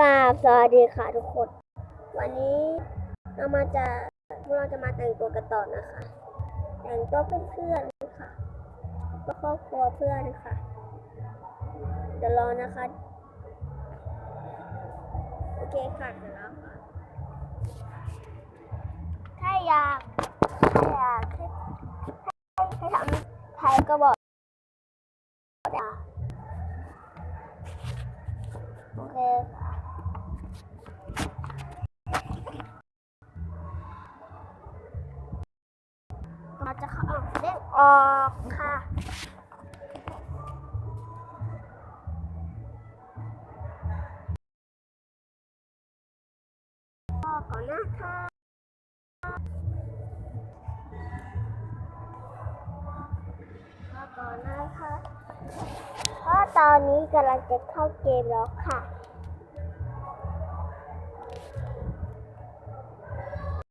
กราบสวัสดีค่ะทุกคน วันนี้เรามาจะพวกเราจะมาแต่งตัวกันต่อนะคะ แต่งตัวเพื่อนๆค่ะก็ครอบครัวเพื่อนค่ะเดี๋ยวรอนะคะ โอเคค่ะเดี๋ยวรอค่ะถ้าอยากถ้าอยากให้ให้ให้ทำไทยก็บอกโอเคค่ะ เราจะเข้าเด้งออกค่ะออกก่อนนะคะก่อนนะคะเพราะตอนนี้กำลังจะเข้าเกมแล้วค่ะ